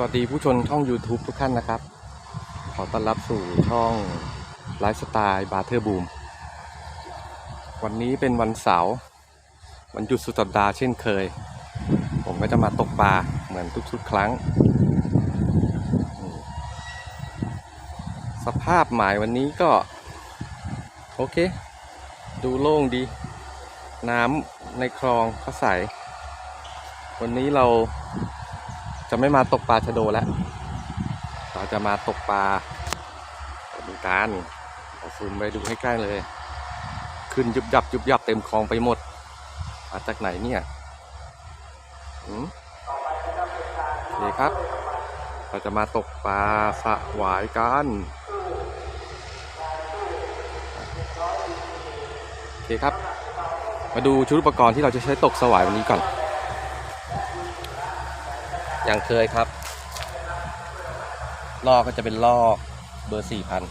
วัสดีผู้ชมช่อง YouTube ทุกท่านนะครับ ขอต้อนรับสู่ช่องไลฟ์สไตล์บาร์เทอร์บูม วันนี้เป็นวันเสาร์วันหยุดสุดสัปดาห์เช่นเคย ผมก็จะมาตกปลาเหมือนทุกๆครั้ง สภาพหมายวันนี้ก็ โอเค ดูโล่งดี น้ำในคลองเขาใส วันนี้เรา จะไม่มาตกปลาชะโดแล้ว เราจะมาตกปลาดูการเอาซูมไปดูให้ใกล้เลย ขึ้นยุบยับยุบยับเต็มคลองไปหมด มาจากไหนเนี่ยหืมโอเคครับ เราจะมาตกปลาสวายกันโอเคครับ มาดูชุดอุปกรณ์ที่เราจะใช้ตกสวายวันนี้ก่อน อย่างเคยครับลอกก็จะเป็นลอกเบอร์สี่พัน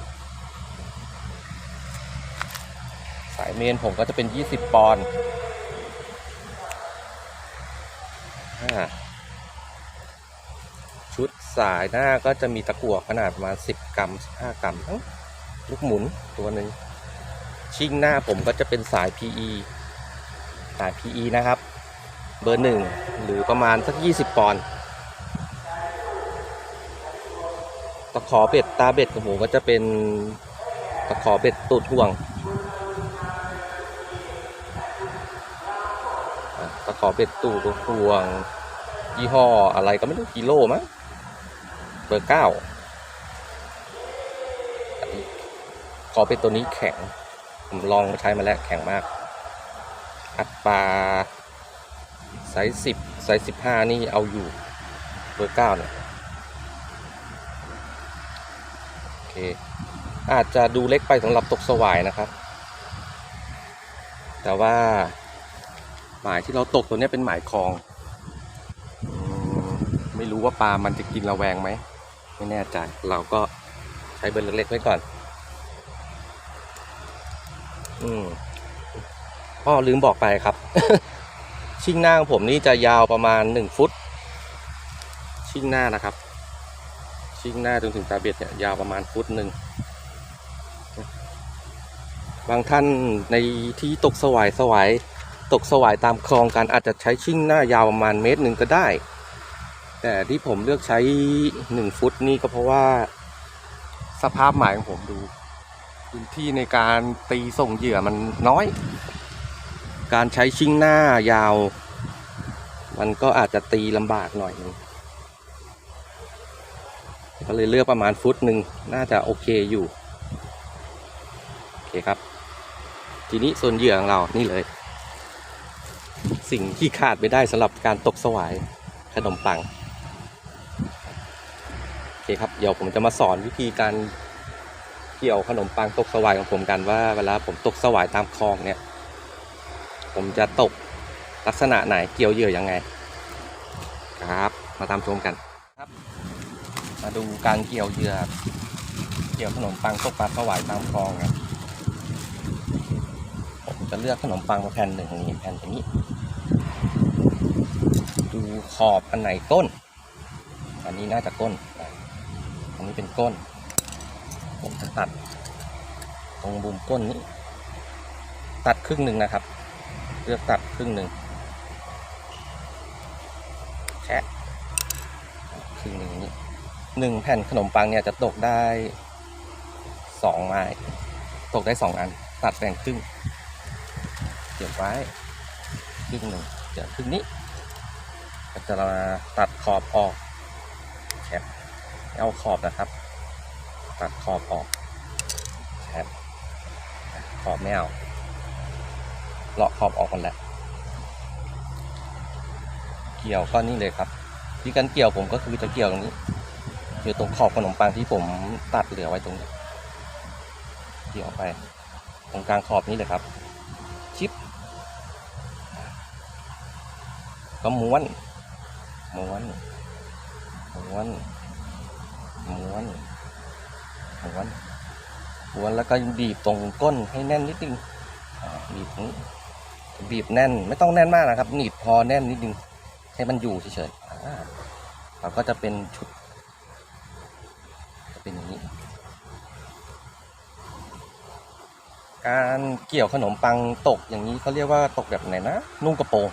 สายเมนผมก็จะเป็นยี่สิบปอนด์อ่าชุดสายหน้าก็จะมีตะกั่วขนาดประมาณสิบกรัมสิบห้ากรัมลูกหมุนตัวหนึ่งชิ่งหน้าผมก็จะเป็นสาย PE สาย PE นะครับ เบอร์หนึ่งหรือประมาณสักยี่สิบปอนด์ ตะขอเบ็ดตาเบ็ดของผมก็จะเป็นตะขอเบ็ดตูดห่วงตะขอเบ็ดตูดห่วง ยี่ห้ออะไรก็ไม่รู้กิโลมั้งเบอร์เก้าขอเป็ดตัวนี้แข็ง ผมลองใช้มาแล้วแข็งมาก อัดปลาไซส์สิบไซส์สิบห้านี่เอาอยู่เบอร์เก้าเนี่ย อเคอาจจะดูเล็กไปสำหรับตกสวายนะครับ แต่ว่าหมายที่เราตกตัวนี้เป็นหมายคลองไม่รู้ว่าปลามันจะกินระแวงไหมไม่แน่ใจเราก็ใช้เบอร์เล็กๆไว้ก่อน อืมพ่อลืมบอกไปครับ ชิ่งหน้าของผมนี่จะยาวประมาณหนึ่งฟุต ชิ่งหน้านะครับ ชิ่งหน้าจนถึงตาเบ็ดเนี่ยยาวประมาณฟุตหนึ่ง บางท่านในที่ตกสวายสวายตกสวายตามคลองกันอาจจะใช้ชิ่งหน้ายาวประมาณเมตรหนึ่งก็ได้ แต่ที่ผมเลือกใช้หนึ่งฟุตนี่ก็เพราะว่าสภาพหมายของผมดูพื้นที่ในการตีส่งเหยื่อมันน้อย การใช้ชิ่งหน้ายาว มันก็อาจจะตีลำบากหน่อยนึง ก็เลยเลือกประมาณฟุตหนึ่งน่าจะโอเคอยู่ โอเคครับ ทีนี้ส่วนเหยื่อของเรานี่เลย สิ่งที่ขาดไม่ได้สำหรับการตกสวายขนมปัง โอเคครับ เดี๋ยวผมจะมาสอนวิธีการเกี่ยวขนมปังตกสวายของผมกันว่าเวลาผมตกสวายตามคลองเนี่ย ผมจะตกลักษณะไหนเกี่ยวเหยื่อยังไง ครับ มาตามชมกัน มาดูการเกี่ยวเหยื่อเกี่ยวขนมปังตกปลาสวายตามคลองนะผมจะเลือกขนมปังมาแผ่นหนึ่งนี่แผ่นอย่างนี้ ดูขอบอันไหนก้น อันนี้น่าจะก้น อันนี้เป็นก้น ผมจะตัด ตรงบุมก้นนี้ ตัดครึ่งหนึ่งนะครับ เลือกตัดครึ่งหนึ่งแชะครึ่งหนึ่งอย่างนี้ หนึ่งแผ่นขนมปังเนี่ยจะตกได้สองไม้ ตกได้สองอัน ตัดแบ่งครึ่งเก็บไว้ครึ่งหนึ่งเดี๋ยวครึ่งนี้ก็จะมาตัดขอบออกแคปเอาขอบนะครับ ตัดขอบออกแคปขอบไม่เอาเลาะขอบออกกันแหละ เกี่ยวก็นี่เลยครับที่การเกี่ยวผมก็คือจะเกี่ยวตรงนี้ อยู่ตรงขอบขนมปังที่ผมตัดเหลือไว้ตรงนี้เกี่ยวไป ตรงกลางขอบนี้เลยครับ ชิปก็ม้วนม้วนม้วนม้วนม้วนม้วนแล้วก็บีบตรงก้นให้แน่นนิดนึงอ่าบีบตรงนี้บีบแน่นไม่ต้องแน่นมากนะครับ หนีบพอแน่นนิดนึงให้มันอยู่เฉยๆอ่าเราก็จะเป็นชุด จะเป็นอย่างนี้ การเกี่ยวขนมปังตกอย่างนี้เขาเรียกว่าตกแบบไหนนะ นุ่งกระโปรง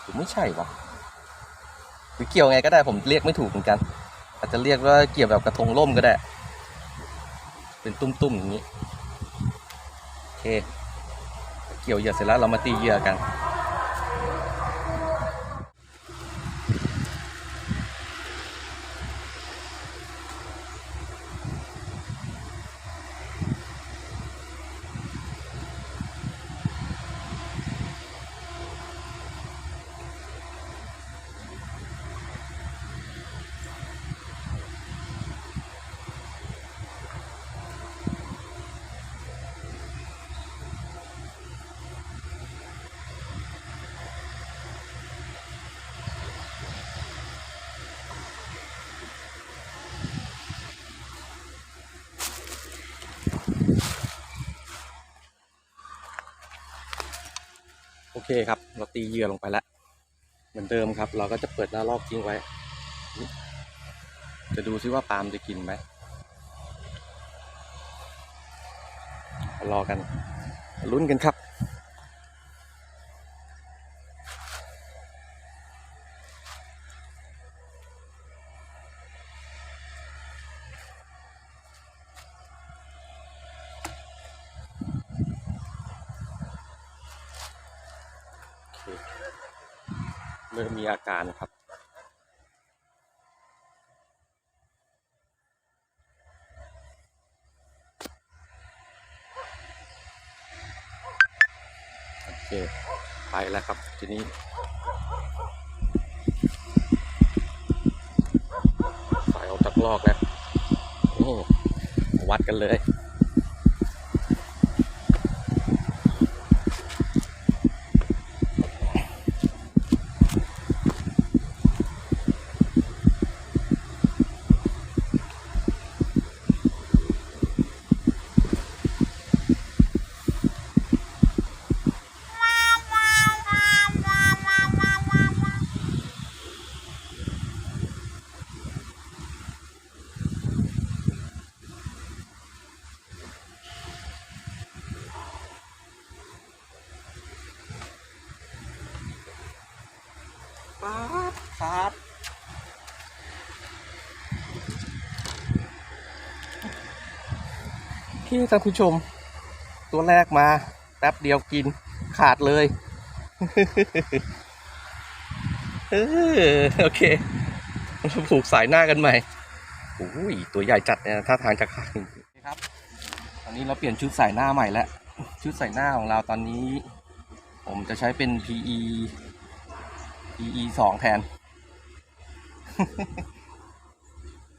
หรือไม่ใช่วะหรือเกี่ยวไงก็ได้ผมเรียกไม่ถูกเหมือนกัน อาจจะเรียกว่าเกี่ยวแบบกระทงร่มก็ได้ เป็นตุ้มๆอย่างนี้โอเค เกี่ยวเหยื่อเสร็จแล้วเรามาตีเหยื่อกัน เคครับ เราตีเหยื่อลงไปแล้ว เหมือนเดิมครับ เราก็จะเปิดหน้าลอกทิ้งไว้ จะดูซิว่าปาล์มจะกินไหมรอกันลุ้นกันครับ มีอาการครับโอเคไปแล้วครับทีนี้สายออกจากลอกแล้วนี่วัดกันเลย ป๊าบครับ พี่ท่านผู้ชม ตัวแรกมาแป๊บเดียวกินขาดเลยเออโอเคเราผูกสายหน้ากันใหม่โอ้ยตัวใหญ่จัดเนี่ยท่าทางจะขาดครับ ตอนนี้เราเปลี่ยนชุดใส่หน้าใหม่แล้วชุดใส่หน้าของเราตอนนี้ ผมจะใช้เป็น PE PE สองแทน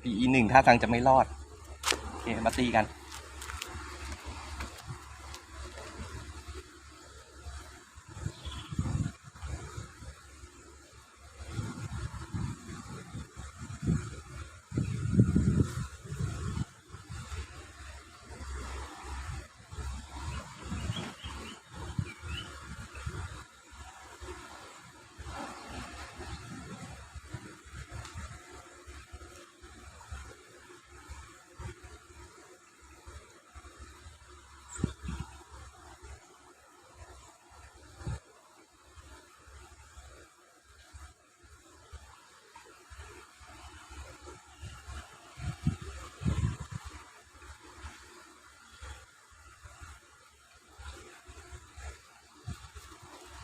PE หนึ่งท่าทางจะไม่รอด โอเค มาตีกัน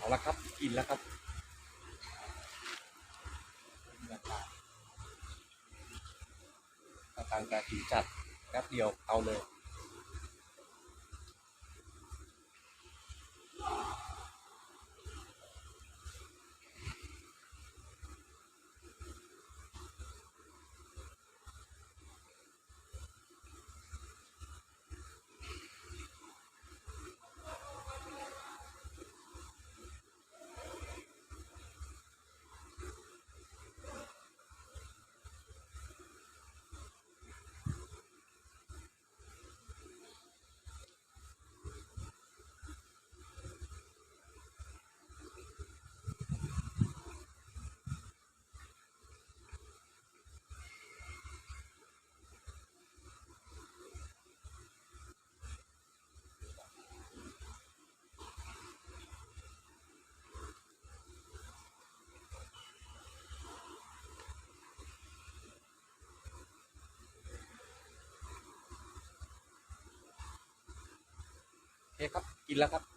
เอาละครับกินแล้วครับต่าทางการถือจัดแป๊บเดียวเอาเลย โเคครับ กินแล้วครับ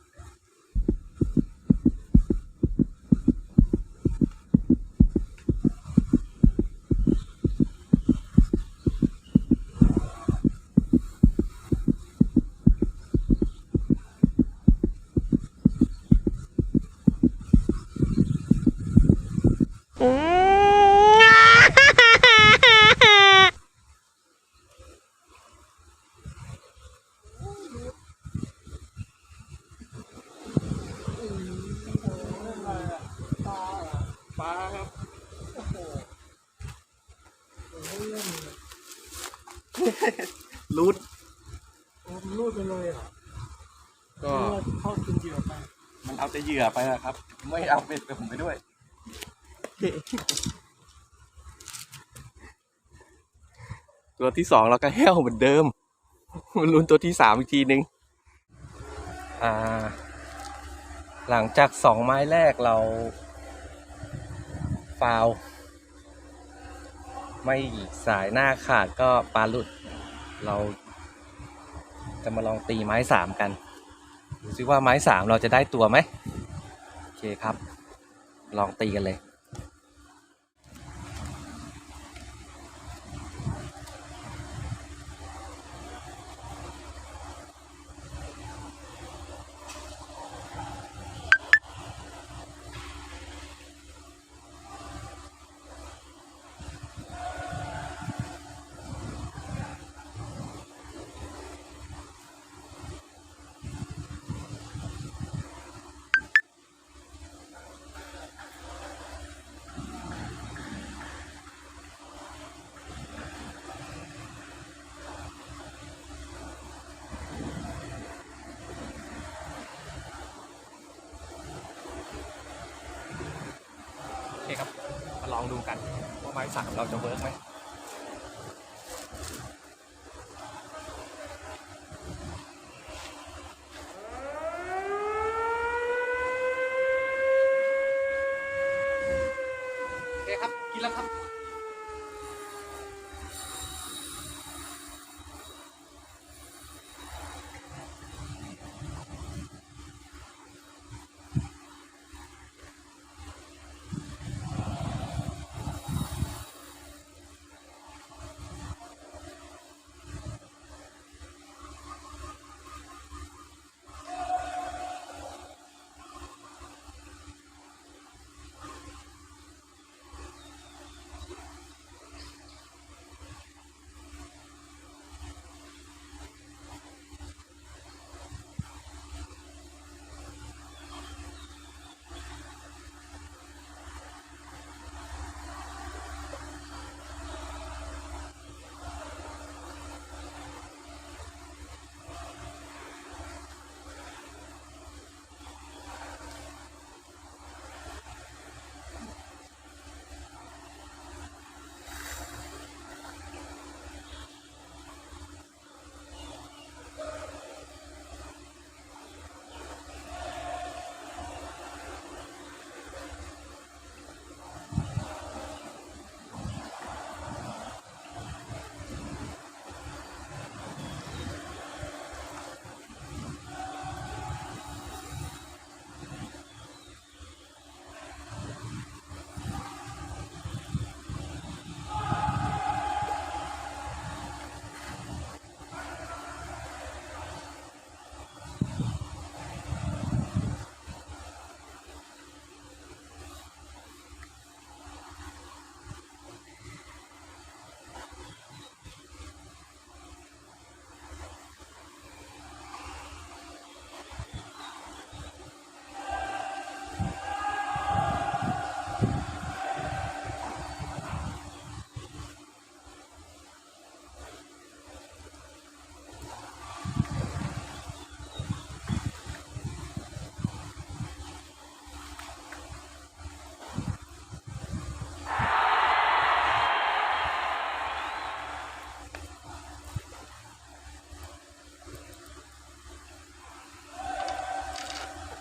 รูดไปเลยเหรอก็เข้ากินเหยื่อไปมันเอาแต่เหยื่อไปนะครับ ไม่เอาเบ็ดไปผมไปด้วย ตัวที่สองเราก็แห้วเหมือนเดิม มันลุ้นตัวที่สามอีกทีนึง อ่า หลังจากสองไม้แรกเรา ฟาวล์ไม่สายหน้าขาดก็ปลาหลุด เรา จะมาลองตีไม้สามกันดูซิว่าไม้สามเราจะได้ตัวไหมโอเคครับ ลองตีกันเลย ลองดูกันว่าไม้สักเราจะเวิร์กไหม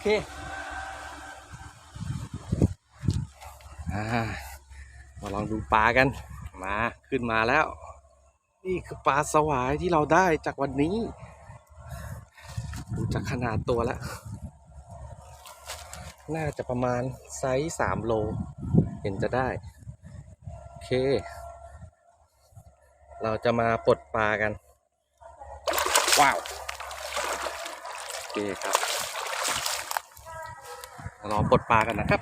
เคมาลองดูปลากัน มาขึ้นมาแล้ว นี่คือปลาสวายที่เราได้จากวันนี้ ดูจากขนาดตัวแล้วน่าจะประมาณไซส์สามโล เห็นจะได้ โอเค เราจะมาปลดปลากัน ว้าว โอเคครับ รอปลดปลากันนะครับ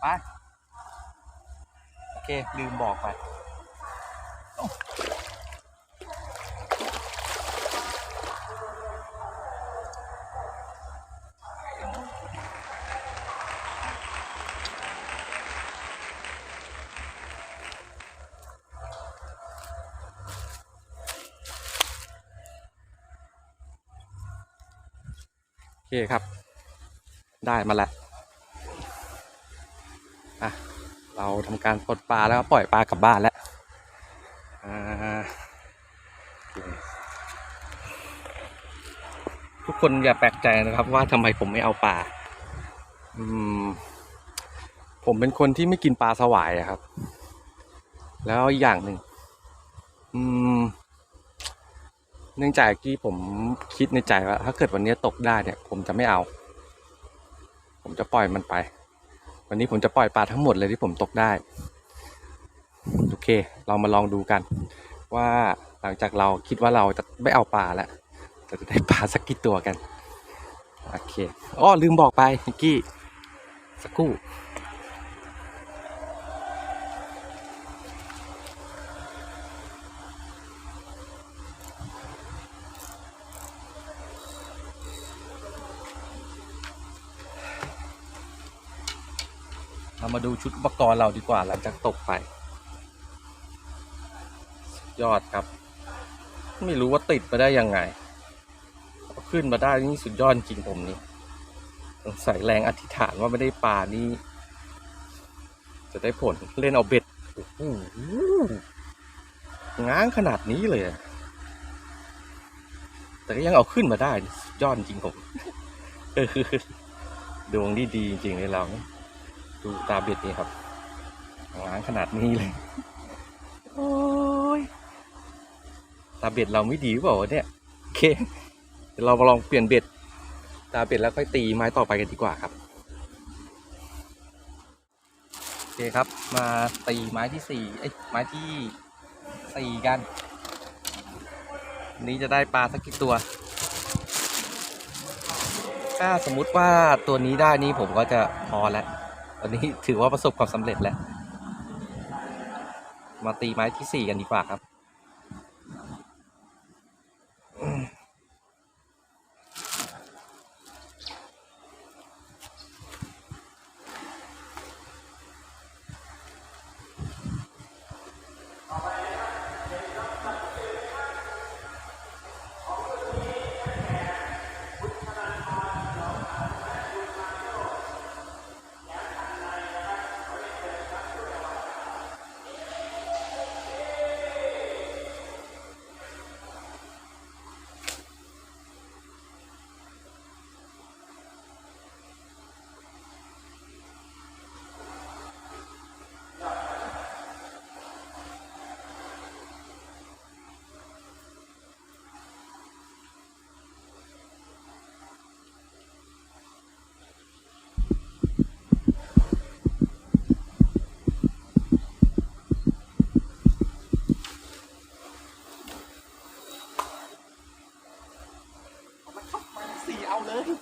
ไป โอเค ลืมบอกไป คครับ ได้มาแล้วอะเราทำการปลดปลาแล้วก็ปล่อยปลากลับบ้านแล้วทุกคนอย่าแปลกใจนะครับ ว่าทำไมผมไม่เอาปลาอืม ผมเป็นคนที่ไม่กินปลาสวายครับ แล้วอีกอย่างหนึ่ง อืม เนื่องจากที่ผมคิดในใจว่า ถ้าเกิดวันนี้ตกได้เนี่ย ผมจะไม่เอา ผมจะปล่อยมันไป วันนี้ผมจะปล่อยปลาทั้งหมดเลยที่ผมตกได้ โอเค เรามาลองดูกัน ว่าหลังจากเราคิดว่าเราจะไม่เอาปลาแล้วเราจะได้ปลาสักกี่ตัวกัน โอเค อ้อลืมบอกไปนิกกี้ สักครู่ มาดูชุดอุปกรณ์เราดีกว่าหลังจากตกไปยอดครับ ไม่รู้ว่าติดมาได้ยังไงขึ้นมาได้นี่สุดยอดจริงผมนี่สงสัยแรงอธิษฐานว่าไม่ได้ปลานี่จะได้ผลเล่นเอาเบ็ดง้างขนาดนี้เลย แต่ก็ยังเอาขึ้นมาได้ ยอดจริงผมดวงดีจริงเลยเรา ดูตาเบ็ดนี่ครับล้างขนาดนี้เลย โอ้ย ตาเบ็ดเราไม่ดีหรือเปล่าวะเนี่ยโอเคเดี๋ยวเรามาลองเปลี่ยนเบ็ด ตาเบ็ดแล้วค่อยตีไม้ต่อไปกันดีกว่าครับโอเคครับ มาตีไม้ที่สี่เอ้ยไม้ที่สี่กันวัน นี้จะได้ปลาสักกี่ตัว ถ้าสมมุติว่าตัวนี้ได้นี่ผมก็จะพอแล้วต อันนี้ถือว่าประสบความสำเร็จแล้ว มาตีไม้ที่สี่กันดีกว่าครับ 好อ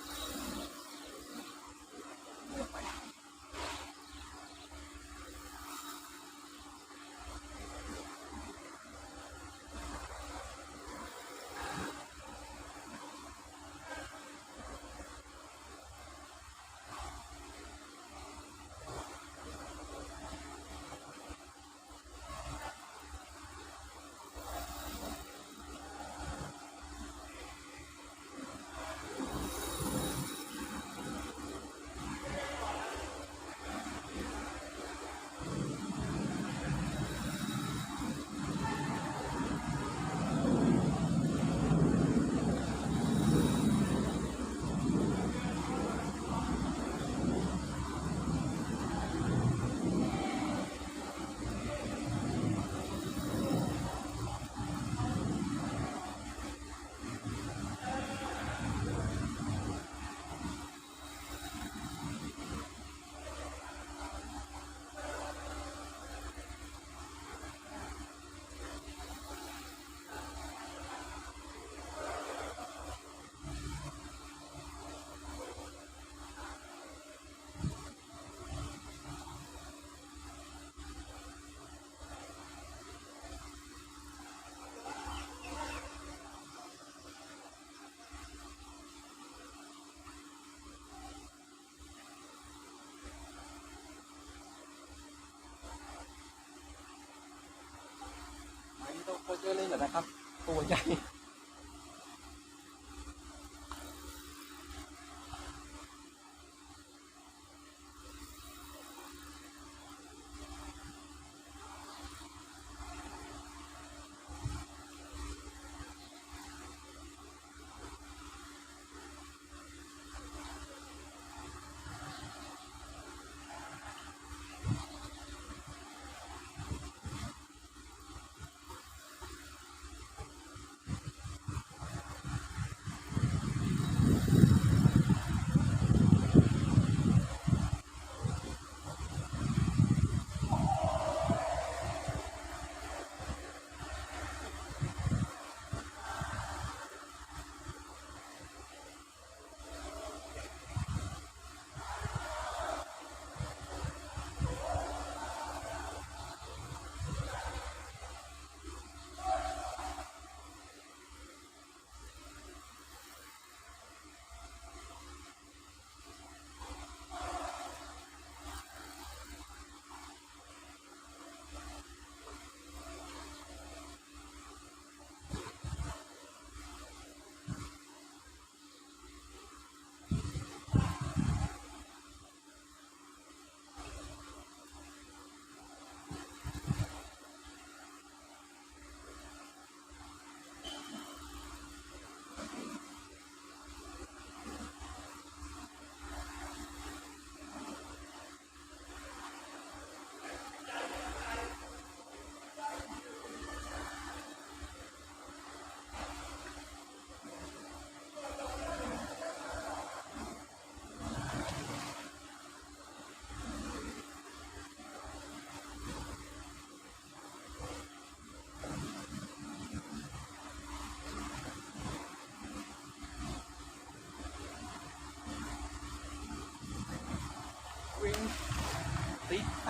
ตัวเยอะเลยเหรอนะครับ ตัวใหญ่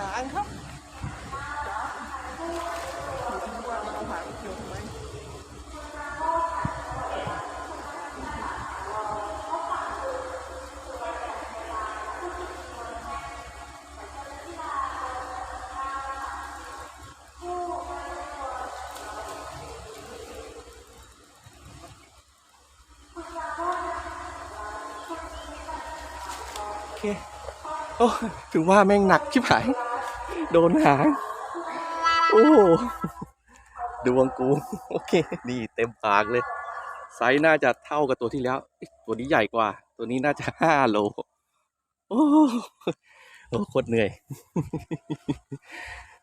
โอเคโอ้ถึงว่าแม่งหนักชิบหาย โดนหาง โอ้ดวงกู โอเค นี่เต็มปากเลย ไซส์น่าจะเท่ากับตัวที่แล้ว ตัวนี้ใหญ่กว่า ตัวนี้น่าจะห้าโล โอ้โอ้โคตรเหนื่อย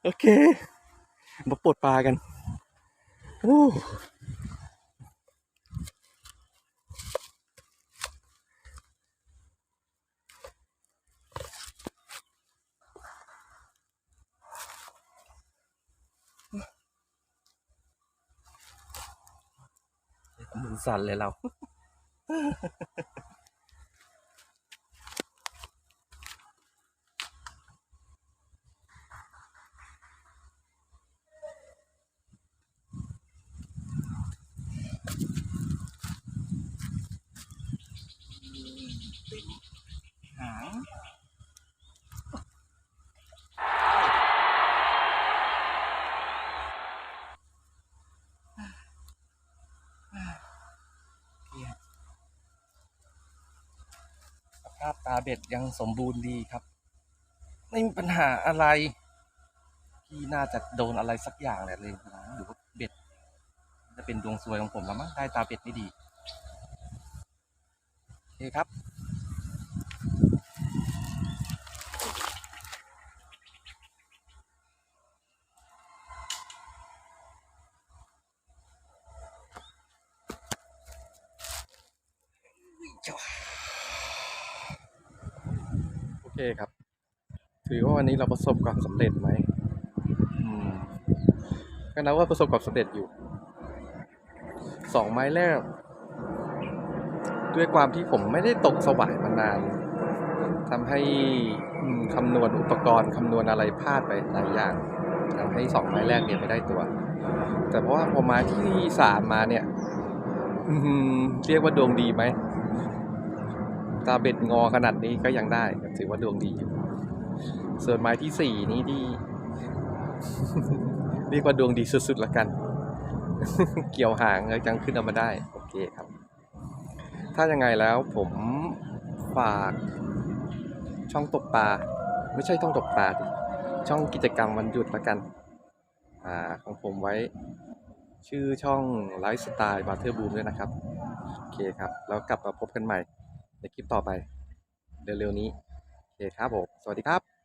โอเค มาปลดปลากัน โอ้ มือสั่นเลยเราหางาพตาเบ็ดยังสมบูรณ์ดีครับ ไม่มีปัญหาอะไรพี่น่าจะโดนอะไรสักอย่างแหละเลยนะหรือว่าเบ็ด จะเป็นดวงซวยของผมละมั้งได้ตาเบ็ดไม่ดี โอเคครับ โอเคครับ ถือว่าวั นี้เราประสบความสำเร็จไหมอืมก็นับว่าประสบความสำเร็จอยู่สองไม้แรก ด้วยความที่ผมไม่ได้ตกสวายมานานทำให้อืมคำนวณอุปกรณ์คำนวณอะไรพลาดไปหลายอย่างทำให้สองไม้แรกเนี่ยไม่ได้ตัว แต่เพราะว่าพอมาที่สามมาเนี่ยเรียกว่าดวงดีไหมตาเบ็ดงอขนาดนี้ก็ยังได้ถือว่าดวงดีอยู่ ส่วนไม้ที่สี่นี้ที่ เรียกว่าดวงดีสุดๆละกัน เกี่ยวหางแล้วจังขึ้นเอามาได้ โอเคครับ ถ้ายังไงแล้วผมฝากช่องตกปลา ไม่ใช่ต้องตกปลาดิช่องกิจกรรมวันหยุดละกันอ่าของผมไว้ ชื่อช่องไลฟ์สไตล์บาร์เทอร์บูมด้วยนะครับ โอเคครับ แล้วกลับมาพบกันใหม่ในคลิปต่อไป เร็วๆนี้ โอเคครับผม สวัสดีครับ